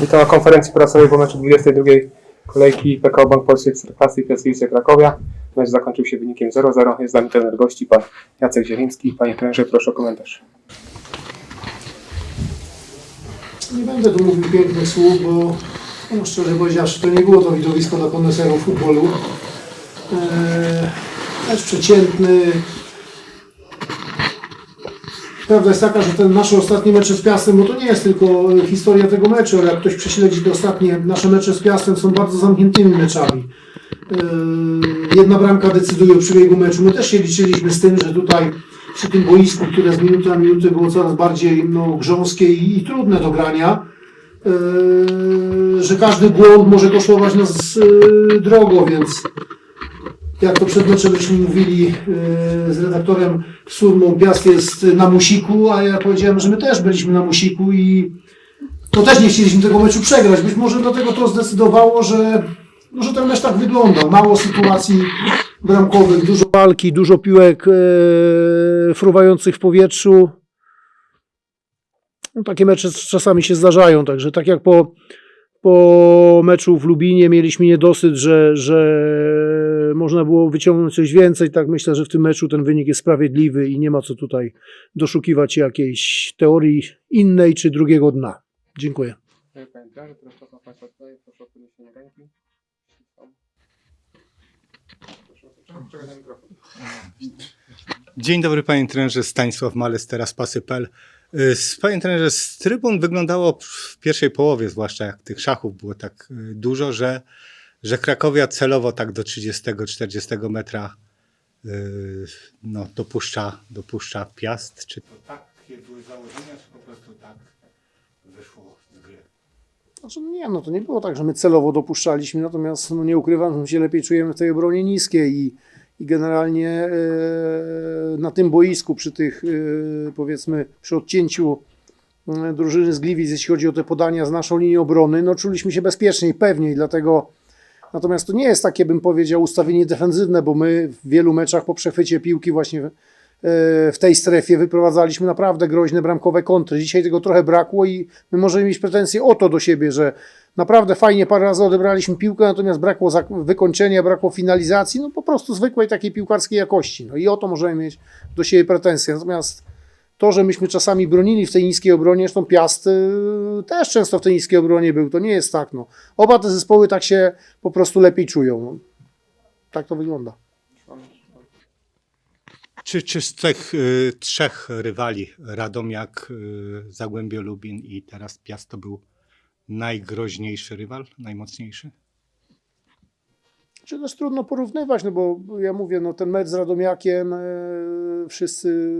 Witam na konferencji prasowej po meczu 22 kolejki PKO Bank Polski Ekstraklasy i Piastywice Krakowia. Mecz zakończył się wynikiem 0-0. Jest z nami trener gości, pan Jacek Zieliński. Panie trenerze, proszę o komentarz. Nie będę tu mówił pięknych słów, bo no, szczerze powiedziawszy, to nie było to widowisko dla koneserów futbolu. Eee, mecz przeciętny. Prawda jest taka, że ten nasze ostatnie mecze z Piastem, bo to nie jest tylko e, historia tego meczu, ale jak ktoś prześledzi te ostatnie nasze mecze z Piastem, są bardzo zamkniętymi meczami. Eee, Jedna bramka decyduje o przebiegu meczu. My też się liczyliśmy z tym, że tutaj przy tym boisku, które z minuty na minutę było coraz bardziej no, grząskie i, i trudne do grania, eee, że każdy błąd może kosztować nas drogo, więc jak to przed meczem żeśmy mówili eee, z redaktorem Surmą, Piast jest na musiku, a ja powiedziałem, że my też byliśmy na musiku i to też nie chcieliśmy tego meczu przegrać. Być może dlatego to zdecydowało, że, no, że ten mecz tak wyglądał. Mało sytuacji bramkowych, dużo walki, dużo piłek e, fruwających w powietrzu. No, takie mecze czasami się zdarzają, także tak jak po, po meczu w Lubinie mieliśmy niedosyt, że, że można było wyciągnąć coś więcej, tak myślę, że w tym meczu ten wynik jest sprawiedliwy i nie ma co tutaj doszukiwać się jakiejś teorii innej czy drugiego dna. Dziękuję. Dzień dobry panie trenerze, Stanisław Males, teraz pasy.pl. Y, z- Panie trenerze, z trybun wyglądało w pierwszej połowie, zwłaszcza jak tych szachów było tak y, dużo, że, że Krakowia celowo tak do 30-40 metra y, no, dopuszcza, dopuszcza piast. Czy to takie były założenia, czy po prostu tak wyszło z gry? Znaczy, nie, no to nie było tak, że my celowo dopuszczaliśmy, natomiast no nie ukrywam, że my się lepiej czujemy w tej obronie niskiej i, i generalnie e, na tym boisku, przy tych e, powiedzmy, przy odcięciu e, drużyny z Gliwic, jeśli chodzi o te podania z naszą linią obrony, no czuliśmy się bezpieczniej, pewniej, dlatego natomiast to nie jest takie, bym powiedział, ustawienie defensywne, bo my w wielu meczach po przechwycie piłki właśnie w tej strefie wyprowadzaliśmy naprawdę groźne bramkowe kontry. Dzisiaj tego trochę brakło i my możemy mieć pretensje o to do siebie, że naprawdę fajnie parę razy odebraliśmy piłkę, natomiast brakło wykończenia, brakło finalizacji, no po prostu zwykłej takiej piłkarskiej jakości. No i o to możemy mieć do siebie pretensje. Natomiast to, że myśmy czasami bronili w tej niskiej obronie, zresztą Piast y, też często w tej niskiej obronie był, to nie jest tak. No. Oba te zespoły tak się po prostu lepiej czują. No. Tak to wygląda. Czy, czy z tych y, trzech rywali, Radomiak, y, Zagłębie Lubin i teraz Piast, to był najgroźniejszy rywal, najmocniejszy? Czy też trudno porównywać, no bo ja mówię, no ten mecz z Radomiakiem e, wszyscy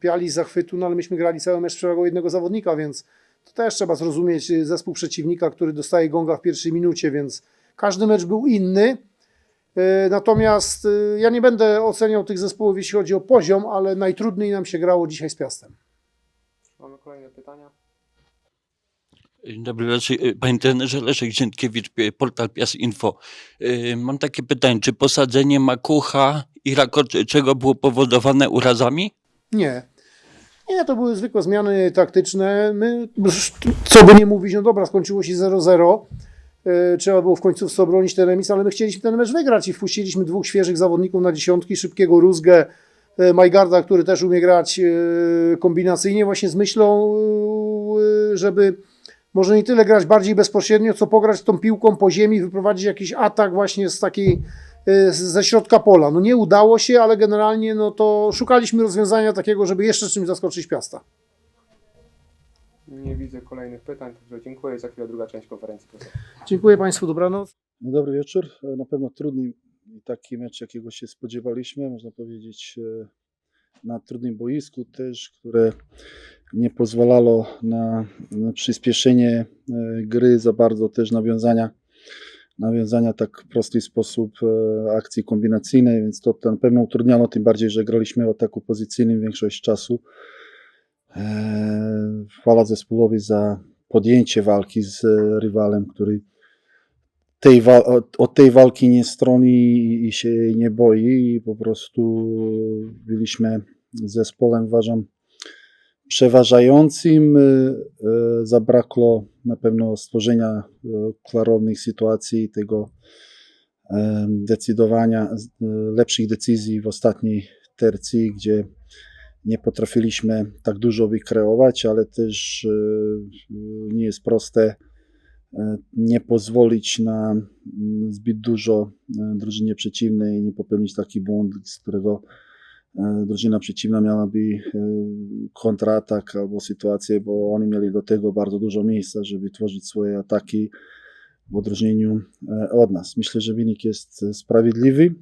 piali z zachwytu, no ale myśmy grali cały mecz przewagą jednego zawodnika, więc to też trzeba zrozumieć e, zespół przeciwnika, który dostaje gonga w pierwszej minucie, więc każdy mecz był inny. E, Natomiast e, ja nie będę oceniał tych zespołów, jeśli chodzi o poziom, ale najtrudniej nam się grało dzisiaj z Piastem. Mamy kolejne pytania. Dzień dobry, Leszek, y, panie trenerze Leszek Ziętkiewicz, y, portal Piast Info. Y, Mam takie pytanie, czy posadzenie makucha i rakoczego było powodowane urazami? Nie. Nie, to były zwykłe zmiany taktyczne. My, co by nie mówić, no dobra, skończyło się 0-0. E, Trzeba było w końcówce obronić ten remis, ale my chcieliśmy ten mecz wygrać i wpuściliśmy dwóch świeżych zawodników na dziesiątki, szybkiego Rózgę, e, Majgarda, który też umie grać e, kombinacyjnie, właśnie z myślą, e, żeby może nie tyle grać bardziej bezpośrednio, co pograć tą piłką po ziemi, wyprowadzić jakiś atak właśnie z takiej z- ze środka pola. No nie udało się, ale generalnie no to szukaliśmy rozwiązania takiego, żeby jeszcze czymś zaskoczyć Piasta. Nie widzę kolejnych pytań, także dziękuję. Za chwilę druga część konferencji. Dziękuję Państwu, dobranoc. No, Dobry wieczór. Na pewno trudny taki mecz, jakiego się spodziewaliśmy, można powiedzieć, e, na trudnym boisku też, które nie pozwalało na, na przyspieszenie e, gry, za bardzo też nawiązania, nawiązania tak w prosty sposób e, akcji kombinacyjnej, więc to, na pewno utrudniało, tym bardziej, że graliśmy w ataku pozycyjnym większość czasu. E, Chwała zespołowi za podjęcie walki z e, rywalem, który tej od, tej walki nie stroni i się jej nie boi i po prostu byliśmy zespołem, uważam, przeważającym. y, y, Zabrakło na pewno stworzenia y, klarownych sytuacji, tego decydowania, lepszych decyzji w ostatniej tercji, gdzie nie potrafiliśmy tak dużo wykreować, ale też nie jest proste nie pozwolić na mm, zbyt dużo drużynie przeciwnej, nie popełnić taki błąd, z którego drużyna przeciwna miałaby e, kontratak albo sytuację, bo oni mieli do tego bardzo dużo miejsca, żeby tworzyć swoje ataki w odróżnieniu e, od nas. Myślę, że wynik jest e, sprawiedliwy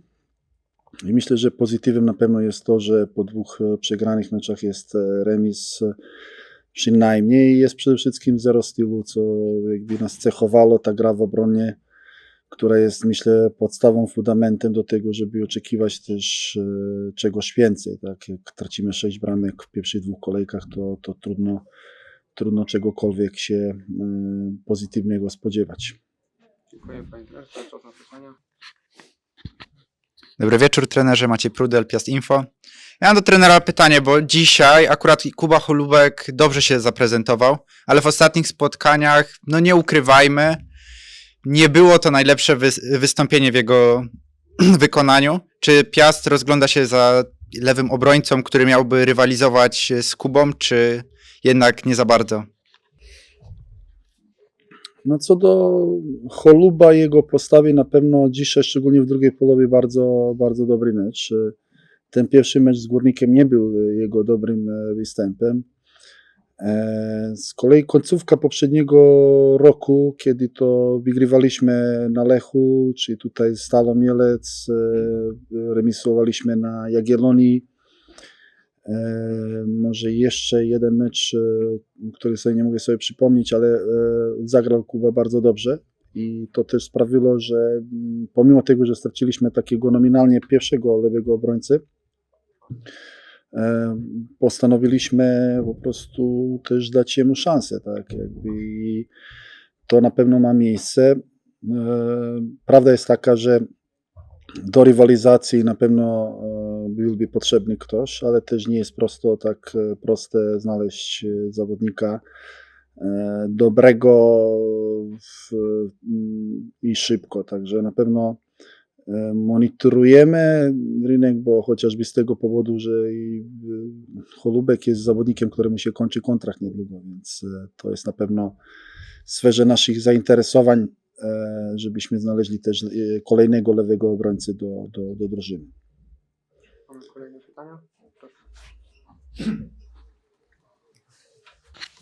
i myślę, że pozytywem na pewno jest to, że po dwóch e, przegranych meczach jest e, remis e, przynajmniej jest przede wszystkim zero stylu, co jakby nas cechowało, ta gra w obronie, która jest myślę podstawą, fundamentem do tego, żeby oczekiwać też e, czegoś więcej. Tak? Jak tracimy sześć bramek w pierwszych dwóch kolejkach, to, to trudno, trudno czegokolwiek się e, pozytywnego spodziewać. Dziękuję panie trenerze. Czas na pytania. Dobry wieczór, trenerze Maciej Prudel, Piast Info. Ja mam do trenera pytanie, bo dzisiaj akurat Kuba Holubek dobrze się zaprezentował, ale w ostatnich spotkaniach, no nie ukrywajmy, nie było to najlepsze wy- wystąpienie w jego wykonaniu. Czy Piast rozgląda się za lewym obrońcą, który miałby rywalizować z Kubą, czy jednak nie za bardzo? No co do Choluba, jego postawy na pewno dzisiaj, szczególnie w drugiej połowie, bardzo, bardzo dobry mecz. Ten pierwszy mecz z Górnikiem nie był jego dobrym e, występem. E, Z kolei końcówka poprzedniego roku, kiedy to wygrywaliśmy na Lechu, czy tutaj z Stalą Mielec, e, remisowaliśmy na Jagiellonii, E, może jeszcze jeden mecz, który sobie nie mogę sobie przypomnieć, ale zagrał Kuba bardzo dobrze. I to też sprawiło, że mm, pomimo tego, że straciliśmy takiego nominalnie pierwszego lewego obrońcy, postanowiliśmy po prostu też dać jemu szansę, tak jakby i to na pewno ma miejsce. E, Prawda jest taka, że do rywalizacji na pewno e, byłby potrzebny ktoś, ale też nie jest prosto tak e, proste znaleźć e, zawodnika e, dobrego w, i szybko. Także na pewno e, monitorujemy rynek, bo chociażby z tego powodu, że i e, Cholubek jest zawodnikiem, któremu się kończy kontrakt niedługo, więc e, to jest na pewno w sferze naszych zainteresowań, e, żebyśmy znaleźli też e, kolejnego lewego obrońcy do, do, do drużyny. Mamy kolejne pytania.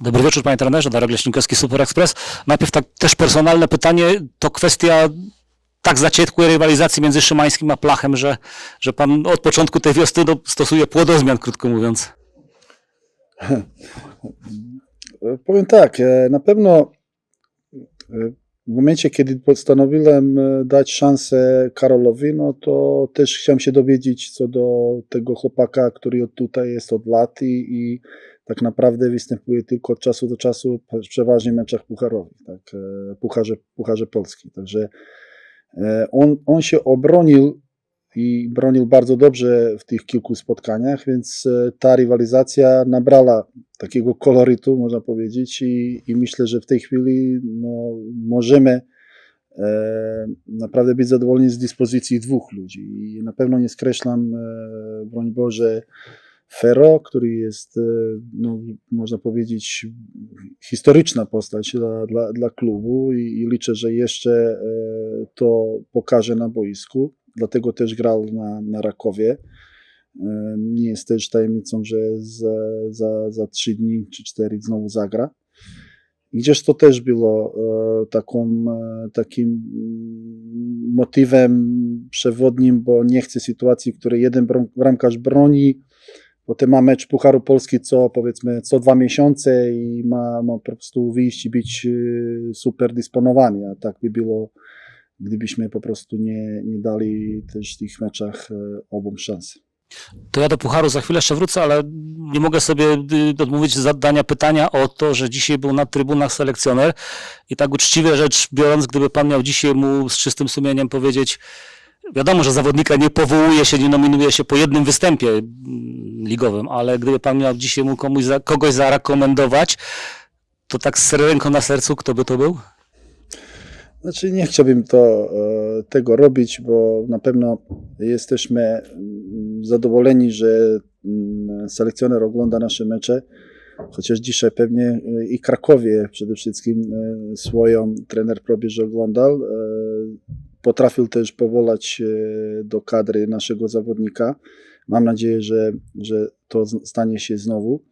Dobry wieczór panie trenerze, Darek Leśnikowski, Super Express. Najpierw tak też personalne pytanie, to kwestia tak zaciekłej rywalizacji między Szymańskim a Plachem, że, że pan od początku tej wiosny stosuje płodozmian, krótko mówiąc. Powiem tak, e, na pewno e, w momencie, kiedy postanowiłem e, dać szansę Karolowi, no to też chciałem się dowiedzieć co do tego chłopaka, który od tutaj jest od lat i, i tak naprawdę występuje tylko od czasu do czasu, przeważnie w meczach pucharowych, tak, pucharze, pucharze. Także on, on się obronił i bronił bardzo dobrze w tych kilku spotkaniach, więc e, ta rywalizacja nabrała takiego kolorytu, można powiedzieć, i, i myślę, że w tej chwili no, możemy e, naprawdę być zadowoleni z dyspozycji dwóch ludzi. I na pewno nie skreślam, e, broń Boże, Fero, który jest, e, no, można powiedzieć, historyczna postać dla, dla, dla klubu i, i liczę, że jeszcze e, to pokaże na boisku. Dlatego też grał na, na Rakowie. E, Nie jest też tajemnicą, że za, za, za 3 dni czy 4 znowu zagra. I Gdzieś to też było taką, takim motywem przewodnim, bo nie chcę sytuacji, w której jeden bram- bramkarz broni, potem ma mecz Pucharu Polski co powiedzmy co dwa miesiące i ma, ma po prostu wyjść i być e, super dysponowany, a tak by było gdybyśmy po prostu nie, nie dali też w tych meczach e, obom szans. To ja do Pucharu za chwilę jeszcze wrócę, ale nie mogę sobie y, odmówić zadania pytania o to, że dzisiaj był na trybunach selekcjoner i tak uczciwie rzecz biorąc, gdyby pan miał dzisiaj mu z czystym sumieniem powiedzieć, wiadomo, że zawodnika nie powołuje się, nie nominuje się po jednym występie ligowym, ale gdyby pan miał dzisiaj mu komuś za, kogoś zarekomendować, to tak z ręką na sercu, kto by to był? Znaczy nie chciałbym to, e, tego robić, bo na pewno jesteśmy mm, zadowoleni, że mm, selekcjoner ogląda nasze mecze, chociaż dzisiaj pewnie e, i Krakowie przede wszystkim e, swoją trener probierze oglądał. Potrafił też powołać do kadry naszego zawodnika. Mam nadzieję, że, że to stanie się znowu.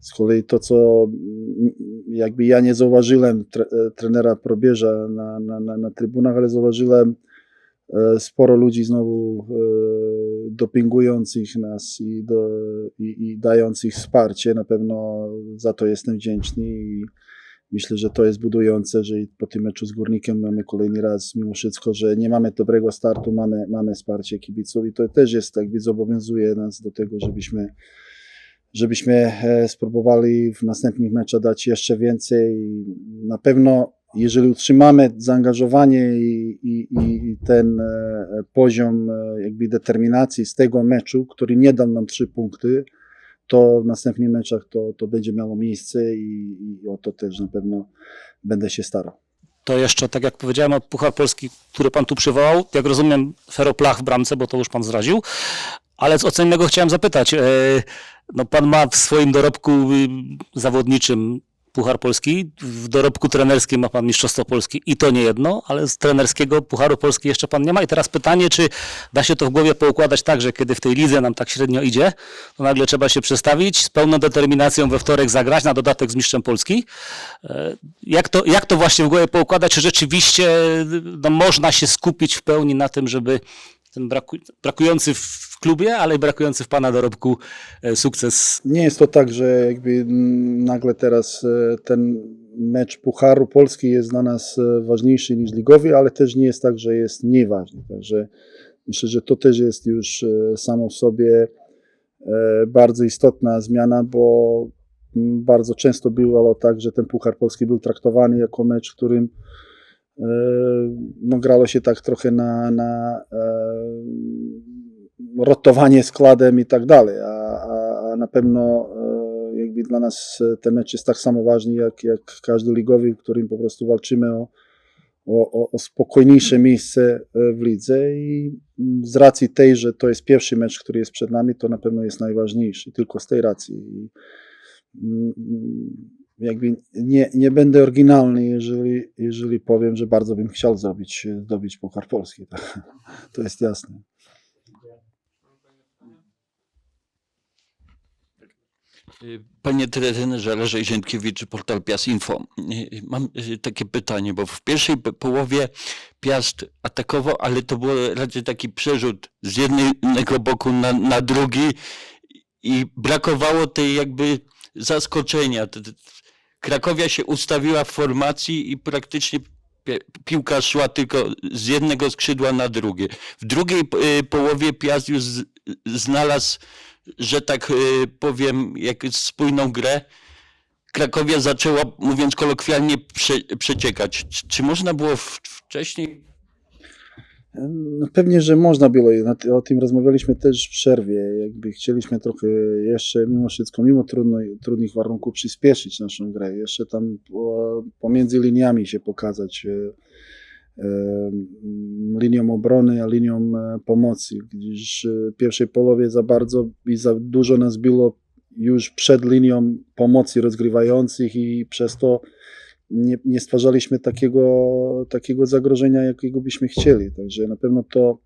Z kolei to, co mm, jakby ja nie zauważyłem tre, e, trenera probierza na, na, na, na trybunach, ale zauważyłem e, sporo ludzi znowu e, dopingujących nas i, do, i, i dających wsparcie. Na pewno za to jestem wdzięczny i myślę, że to jest budujące, że po tym meczu z Górnikiem mamy kolejny raz mimo wszystko, że nie mamy dobrego startu, mamy, mamy wsparcie kibiców i to też jest tak, zobowiązuje nas do tego, żebyśmy żebyśmy e, spróbowali w następnych meczach dać jeszcze więcej. Na pewno, jeżeli utrzymamy zaangażowanie i, i, i ten e, poziom e, jakby determinacji z tego meczu, który nie dał nam trzy punkty, to w następnych meczach to, to będzie miało miejsce i, i o to też na pewno będę się starał. To jeszcze, tak jak powiedziałem, o Puchar Polski, który pan tu przywołał, jak rozumiem, Feroplach w bramce, bo to już pan zdradził, ale co innego chciałem zapytać. E, No, pan ma w swoim dorobku y, zawodniczym Puchar Polski, w dorobku trenerskim ma pan Mistrzostwo Polski i to nie jedno, ale z trenerskiego Pucharu Polski jeszcze pan nie ma. I teraz pytanie, czy da się to w głowie poukładać tak, że kiedy w tej lidze nam tak średnio idzie, to nagle trzeba się przestawić, z pełną determinacją we wtorek zagrać, na dodatek z Mistrzem Polski. E, Jak to, jak to właśnie w głowie poukładać, czy rzeczywiście no, można się skupić w pełni na tym, żeby ten braku, brakujący w klubie, ale i brakujący w pana dorobku e, sukces Nie jest to tak, że jakby nagle teraz e, ten mecz Pucharu Polski jest dla nas e, ważniejszy niż ligowy, ale też nie jest tak, że jest mniej ważny. Także myślę, że to też jest już samo w sobie bardzo istotna zmiana, bo bardzo często było tak, że ten Puchar Polski był traktowany jako mecz, w którym no, grało się tak trochę na, na e, rotowanie składem i tak dalej, a, a, a na pewno e, jakby dla nas ten mecz jest tak samo ważny jak, jak każdy ligowy, w którym po prostu walczymy o, o, o- spokojniejsze miejsce e, w lidze i mm, z racji tej, że to jest pierwszy mecz, który jest przed nami, to na pewno jest najważniejszy, tylko z tej racji. Jakby nie, nie będę oryginalny, jeżeli, jeżeli powiem, że bardzo bym chciał zrobić, zdobyć Puchar Polski. To jest jasne. Panie trenerze Leszek Ziętkiewicz, portal Piast Info. Mam y, takie pytanie, bo w pierwszej po- połowie Piast atakował, ale to był raczej taki przerzut z jednego boku na, na drugi i brakowało tej jakby zaskoczenia. Krakowia się ustawiła w formacji i praktycznie pi- piłka szła tylko z jednego skrzydła na drugie. W drugiej y, połowie Piast już znalazł że tak y, powiem, jak spójną grę, Krakowia zaczęła, mówiąc kolokwialnie, prze, przeciekać. Czy, można było wcześniej No Pewnie, że można było. O tym rozmawialiśmy też w przerwie. Jakby chcieliśmy trochę jeszcze, mimo wszystko, mimo trudno, trudnych warunków, przyspieszyć naszą grę. Jeszcze tam po, pomiędzy liniami się pokazać. e, e, linią obrony, a linią e, pomocy, gdyż w pierwszej połowie za bardzo i za dużo nas było już przed linią pomocy rozgrywających i przez to nie, nie stwarzaliśmy takiego, takiego zagrożenia, jakiego byśmy chcieli. Także na pewno to,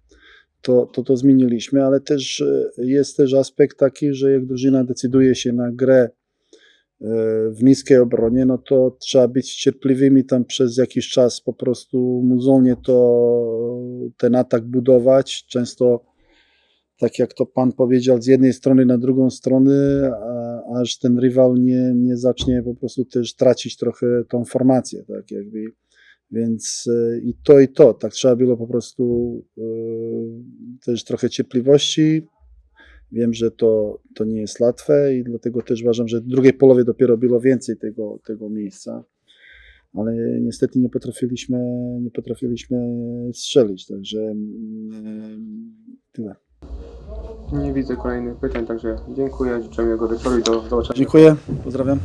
to, to, to zmieniliśmy, ale też e, jest też aspekt taki, że jak drużyna decyduje się na grę e, w niskiej obronie, no to trzeba być cierpliwymi tam przez jakiś czas, po prostu muzolnie to ten atak budować. Często tak jak to pan powiedział, z jednej strony na drugą stronę, aż ten rywal nie, nie zacznie po prostu też tracić trochę tą formację, tak jakby. Więc e, i to, i to, tak trzeba było po prostu e, też trochę cierpliwości. Wiem, że to, to nie jest łatwe i dlatego też uważam, że w drugiej połowie dopiero było więcej tego, tego miejsca. ale niestety nie potrafiliśmy, nie potrafiliśmy strzelić, także mm, tyle. Nie widzę kolejnych pytań, także dziękuję, życzę miłego wieczoru i do zobaczenia. Dziękuję, pozdrawiam.